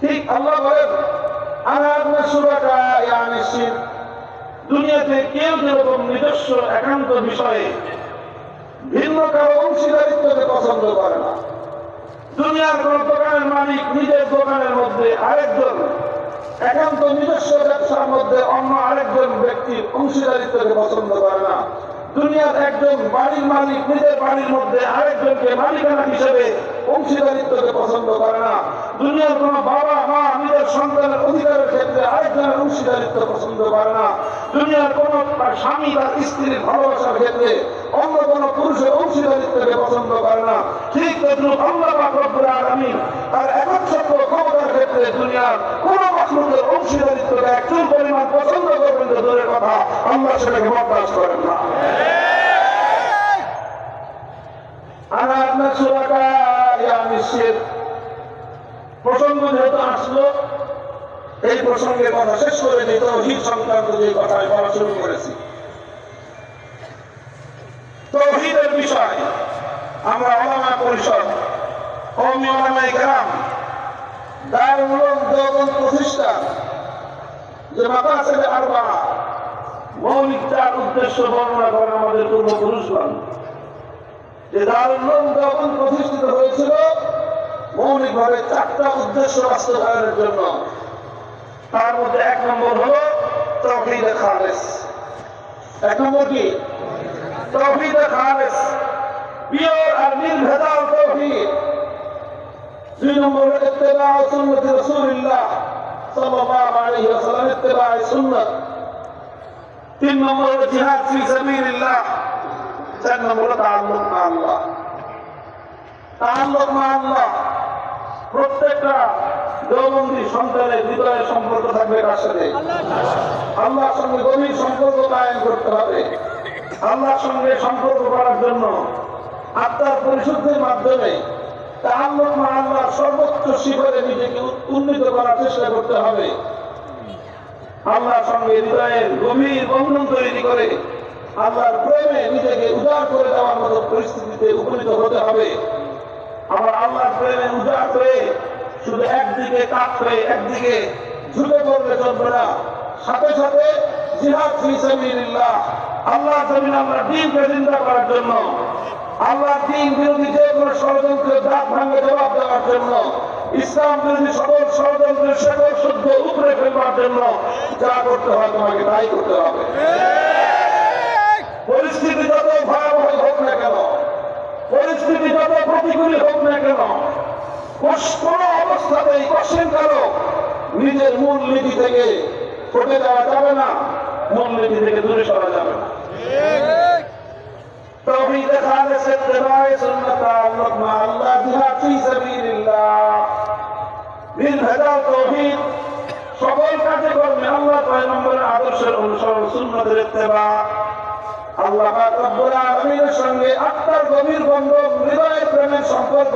ঠিক আল্লাহ বলেন একান্ত দুনিয়ার নিজস্ব ব্যবসার মধ্যে অন্য আরেকজন ব্যক্তির অংশীদারিত্বকে পছন্দ করে না। দুনিয়ার একজন বাড়ির মালিক নিজের বাড়ির মধ্যে আরেকজনকে মালিকানা হিসেবে অংশীদারিত্বকে পছন্দ করে না দুনিয়ার কোন বাবা মা নিজের সন্তানের অধিকারের ক্ষেত্রে আরেকজনের অংশীদারিত্ব পছন্দ করে না। দুনিয়ার কোন স্বামী তার স্ত্রীর ভালোবাসার ক্ষেত্রে অন্য কোন পুরুষের অংশীদারিত্বকে পছন্দ করে না। ঠিক তদ্রুপ আল্লাহ রব্বুল আলামিন তার একচ্ছত্র ক্ষমতার ক্ষেত্রে দুনিয়ার কোন মাখলুকের অংশীদারিত্বকে একচুল পরিমাণ পছন্দ করবেন যে দূরের কথা, আল্লাহ সেটাকে বরদাস্ত করেন না। আনা আপনার সুরাকা ইয়া নিশ্চিত প্রসঙ্গ যেহেতু আসলো এই প্রসঙ্গে কথা শেষ করে দিত হিট সংক্রান্ত যে কথা বলা শুরু করেছি। তৌহিদের বিষয়, আমরা পরিষদ গ্রাম যে মৌলিক চার উদ্দেশ্য যে প্রতিষ্ঠিত হয়েছিল চারটা উদ্দেশ্য বাস্তবায়নের জন্য। তার মধ্যে এক নম্বর হলো তৌহিদে খালেস। এক নম্বর কি? তৌহিদে খালেস। পিওর আর দুই নম্বর ইত্তেবা সুন্নত রাসূলুল্লাহ সাল্লাল্লাহু আলাইহি ওয়াসাল্লাম, ইত্তেবা তিন নম্বর জিহাদ ফি সাবিলিল্লাহ। চার নম্বর তাআল্লুক মা আল্লাহ। তাআল্লুক মা আল্লাহ প্রত্যেকটা দেওবন্দি সন্তানের হৃদয়ের সম্পর্ক থাকবে কার সাথে? আল্লাহর সঙ্গে গভীর সম্পর্ক কায়েম করতে হবে। আল্লাহর সঙ্গে সম্পর্ক করার জন্য আত্মার পরিশুদ্ধির মাধ্যমে সর্বোচ্চ শিখরে নিজেকে উন্নীত করার চেষ্টা করতে হবে। আল্লাহর সঙ্গে হৃদয়ের গভীর বন্ধন তৈরি করে আল্লাহর প্রেমে নিজেকে উদার করে দেওয়ার মতো পরিস্থিতিতে উপনীত হতে হবে। আবার আল্লাহর প্রেমে উদার হয়ে শুধু একদিকে কাজ হয়ে একদিকে ঝুঁকে পড়লে সাথে সাথে জিহাদ আল্লাহ জমিন আমরা চিন্তা করার জন্য, আল্লাহ দিন বিরোধী যে কোনো ষড়যন্ত্রের ভাঙে জবাব দেওয়ার জন্য, ইসলাম বিরোধী সকল ষড়যন্ত্রের সকল শুদ্ধ উপরে ফেলবার জন্য যা করতে হয় তোমাকে তাই করতে হবে। পরিস্থিতি যত ভয়াবহ হোক না কেন, পরিস্থিতি যত প্রতিকূল হোক না কেন কোন অবস্থাতেই কঠিন কারো নিজের মূল নীতি থেকে সরে যাওয়া যাবে না মূল নীতি থেকে দূরে সরা যাবে না توحيد خالص اتباع سنة تعلق مع الله جهاد في سبيل الله بالهدى توحيد সকল কাজে কর্মে আল্লাহ পয়গম্বরের আদর্শের অনুসরণ সুন্নতের ইত্তেবা আল্লাহ পাক রব্বুল আলামিনের সঙ্গে আত্মার গভীর বন্ধন হৃদয়ের প্রেমের সম্পর্ক